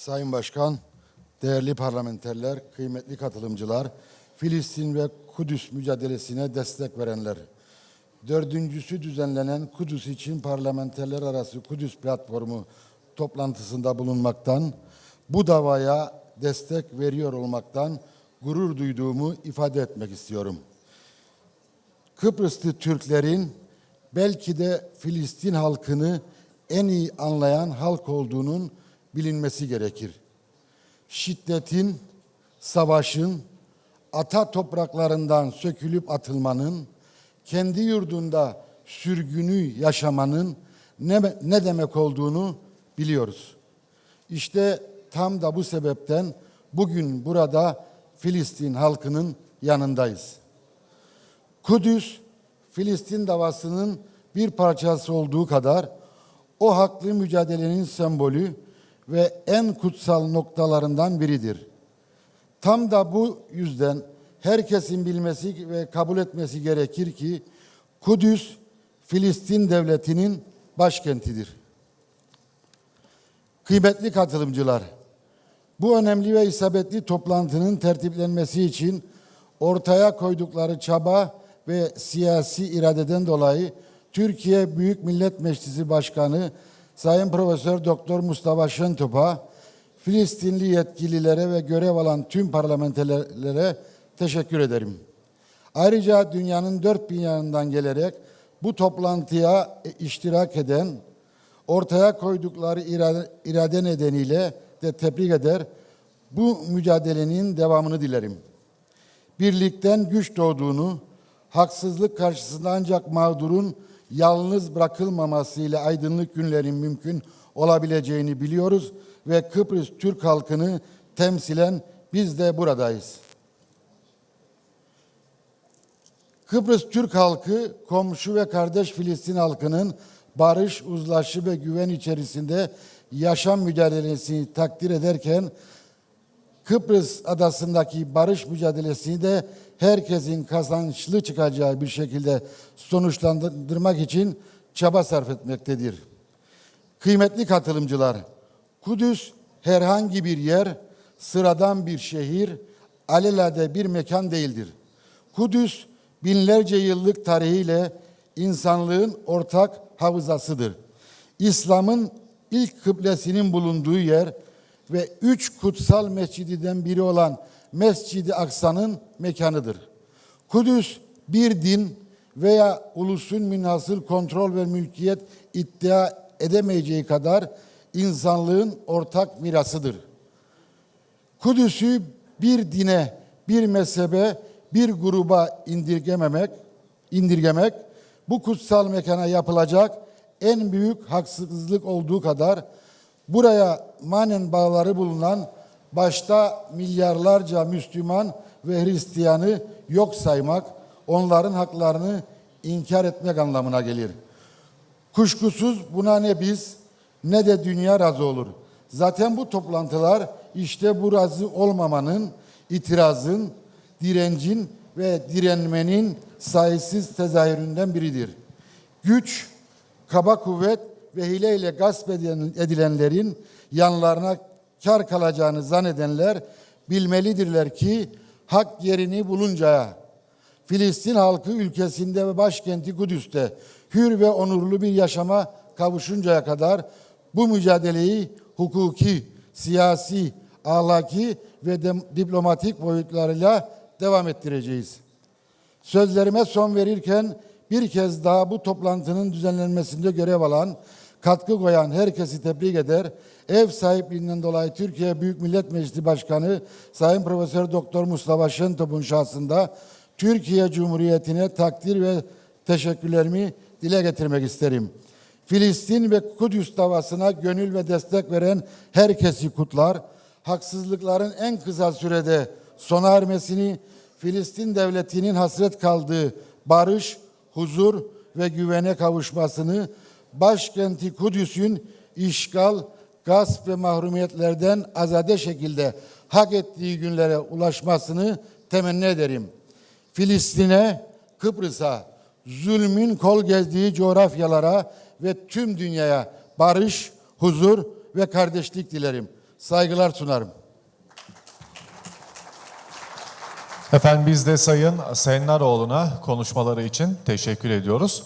Sayın Başkan, değerli parlamenterler, kıymetli katılımcılar, Filistin ve Kudüs mücadelesine destek verenler. Dördüncüsü düzenlenen Kudüs için parlamenterler arası Kudüs platformu toplantısında bulunmaktan, bu davaya destek veriyor olmaktan gurur duyduğumu ifade etmek istiyorum. Kıbrıslı Türklerin belki de Filistin halkını en iyi anlayan halk olduğunun bilinmesi gerekir. Şiddetin, savaşın, ata topraklarından sökülüp atılmanın, kendi yurdunda sürgünü yaşamanın ne, ne demek olduğunu biliyoruz. İşte tam da bu sebepten bugün burada Filistin halkının yanındayız. Kudüs, Filistin davasının bir parçası olduğu kadar o haklı mücadelenin sembolü ve en kutsal noktalarından biridir. Tam da bu yüzden herkesin bilmesi ve kabul etmesi gerekir ki Kudüs Filistin devletinin başkentidir. Kıymetli katılımcılar, bu önemli ve isabetli toplantının tertiplenmesi için ortaya koydukları çaba ve siyasi iradeden dolayı Türkiye Büyük Millet Meclisi Başkanı Sayın Profesör Doktor Mustafa Şentop'a, Filistinli yetkililere ve görev alan tüm parlamenterlere teşekkür ederim. Ayrıca dünyanın dört bin yanından gelerek bu toplantıya iştirak eden, ortaya koydukları irade, irade nedeniyle de tebrik eder, bu mücadelenin devamını dilerim. Birlikten güç doğduğunu, haksızlık karşısında ancak mağdurun yalnız bırakılmamasıyla aydınlık günlerin mümkün olabileceğini biliyoruz ve Kıbrıs Türk halkını temsilen biz de buradayız. Kıbrıs Türk halkı komşu ve kardeş Filistin halkının barış, uzlaşı ve güven içerisinde yaşam mücadelesini takdir ederken Kıbrıs adasındaki barış mücadelesini de herkesin kazançlı çıkacağı bir şekilde sonuçlandırmak için çaba sarf etmektedir. Kıymetli katılımcılar, Kudüs herhangi bir yer, sıradan bir şehir, alelade bir mekan değildir. Kudüs binlerce yıllık tarihiyle insanlığın ortak havzasıdır. İslam'ın ilk kıblesinin bulunduğu yer ve üç kutsal mescididen biri olan Mescid-i Aksa'nın mekanıdır. Kudüs bir din veya ulusun münhasır kontrol ve mülkiyet iddia edemeyeceği kadar insanlığın ortak mirasıdır. Kudüs'ü bir dine, bir mezhebe, bir gruba indirgememek, indirgemek bu kutsal mekana yapılacak en büyük haksızlık olduğu kadar buraya manen bağları bulunan başta milyarlarca Müslüman ve Hristiyanı yok saymak, onların haklarını inkar etmek anlamına gelir. Kuşkusuz buna ne biz ne de dünya razı olur. Zaten bu toplantılar işte bu razı olmamanın, itirazın, direncin ve direnmenin sayısız tezahüründen biridir. Güç, kaba kuvvet ve hileyle gasp edilenlerin yanlarına kar kalacağını zannedenler bilmelidirler ki hak yerini buluncaya Filistin halkı ülkesinde ve başkenti Kudüs'te hür ve onurlu bir yaşama kavuşuncaya kadar bu mücadeleyi hukuki, siyasi, ahlaki ve de, diplomatik boyutlarıyla devam ettireceğiz. Sözlerime son verirken bir kez daha bu toplantının düzenlenmesinde görev alan, katkı koyan herkesi tebrik eder. Ev sahipliğinden dolayı Türkiye Büyük Millet Meclisi Başkanı Sayın Profesör Doktor Mustafa Şentop'un şahsında Türkiye Cumhuriyeti'ne takdir ve teşekkürlerimi dile getirmek isterim. Filistin ve Kudüs davasına gönül ve destek veren herkesi kutlar. Haksızlıkların en kısa sürede sona ermesini, Filistin devletinin hasret kaldığı barış, huzur ve güvene kavuşmasını, başkenti Kudüs'ün işgal, gasp ve mahrumiyetlerden azade şekilde hak ettiği günlere ulaşmasını temenni ederim. Filistin'e, Kıbrıs'a, zulmün kol gezdiği coğrafyalara ve tüm dünyaya barış, huzur ve kardeşlik dilerim. saygılar sunarım. Efendim biz de Sayın Sennaroğlu'na konuşmaları için teşekkür ediyoruz.